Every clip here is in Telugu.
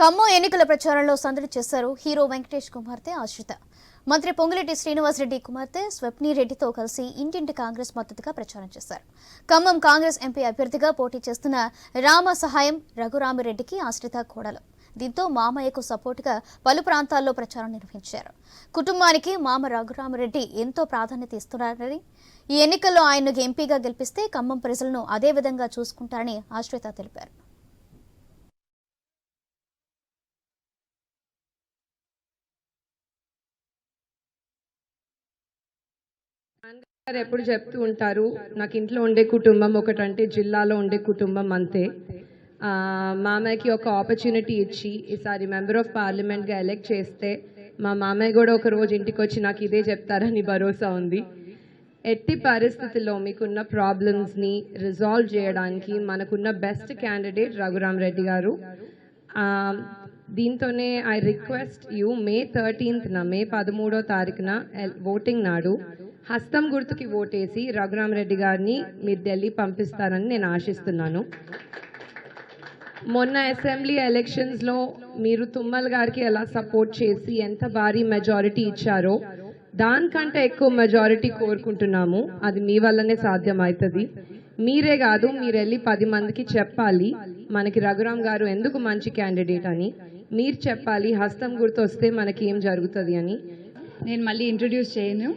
ఖమ్మం ఎన్నికల ప్రచారంలో సందడి చేశారు హీరో వెంకటేష్ కుమార్తె ఆశ్రిత. మంత్రి పొంగులేటి శ్రీనివాసరెడ్డి కుమార్తె స్వప్ని రెడ్డితో కలిసి ఇంటింటి కాంగ్రెస్ మద్దతుగా ప్రచారం చేశారు. ఖమ్మం కాంగ్రెస్ ఎంపీ అభ్యర్థిగా పోటీ చేస్తున్న రామ సహాయం రఘురామిరెడ్డికి ఆశ్రిత కోడలు. దీంతో మామయ్యకు సపోర్టుగా పలు ప్రాంతాల్లో ప్రచారం నిర్వహించారు. కుటుంబానికి మామ రఘురామిరెడ్డి ఎంతో ప్రాధాన్యత ఇస్తున్నారని ఈ ఎన్నికల్లో ఆయన్ను ఎంపీగా గెలిపిస్తే ఖమ్మం ప్రజలను అదే విధంగా చూసుకుంటారని ఆశ్రిత తెలిపారు. గారు ఎప్పుడు చెప్తూ ఉంటారు నాకు ఇంట్లో ఉండే కుటుంబం ఒకటంటే జిల్లాలో ఉండే కుటుంబం అంతే. మామయ్యకి ఒక ఆపర్చునిటీ ఇచ్చి ఈసారి మెంబర్ ఆఫ్ పార్లమెంట్గా ఎలెక్ట్ చేస్తే మా మామయ్య కూడా ఒక రోజు ఇంటికి వచ్చి నాకు ఇదే చెప్తారని భరోసా ఉంది. ఎట్టి పరిస్థితుల్లో మీకున్న ప్రాబ్లమ్స్ని రిజాల్వ్ చేయడానికి మనకున్న బెస్ట్ క్యాండిడేట్ రఘురామ్ రెడ్డి గారు. దీంతోనే ఐ రిక్వెస్ట్ యూ మే థర్టీన్త్న మే పదమూడో తారీఖున ఓటింగ్ నాడు హస్తం గుర్తుకి ఓటేసి రఘురామ్ రెడ్డి గారిని మీరు ఢిల్లీ పంపిస్తారని నేను ఆశిస్తున్నాను. మొన్న అసెంబ్లీ ఎలక్షన్స్లో మీరు తుమ్మల్ గారికి ఎలా సపోర్ట్ చేసి ఎంత భారీ మెజారిటీ ఇచ్చారో దానికంటే ఎక్కువ మెజారిటీ కోరుకుంటున్నాము. అది మీ వల్లనే సాధ్యమవుతుంది. మీరే కాదు మీరు వెళ్ళి పది మందికి చెప్పాలి మనకి రఘురామ్ గారు ఎందుకు మంచి క్యాండిడేట్ అని. మీరు చెప్పాలి హస్తం గుర్తు వస్తే మనకి ఏం జరుగుతుంది అని. నేను మళ్ళీ ఇంట్రడ్యూస్ చేయను.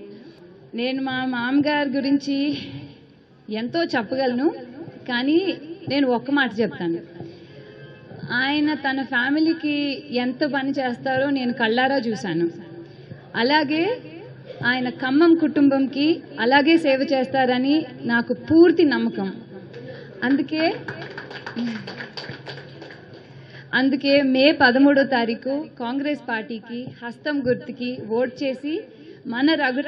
నేను మా మామగారి గురించి ఎంతో చెప్పగలను కానీ నేను ఒక్క మాట చెప్తాను. ఆయన తన ఫ్యామిలీకి ఎంత పని చేస్తారో నేను కళ్ళారా చూశాను. అలాగే ఆయన ఖమ్మం కుటుంబంకి అలాగే సేవ చేస్తారని నాకు పూర్తి నమ్మకం. అందుకే అందుకే మే పదమూడో తారీఖు కాంగ్రెస్ పార్టీకి హస్తం గుర్తుకి ఓట్ చేసి మన రఘు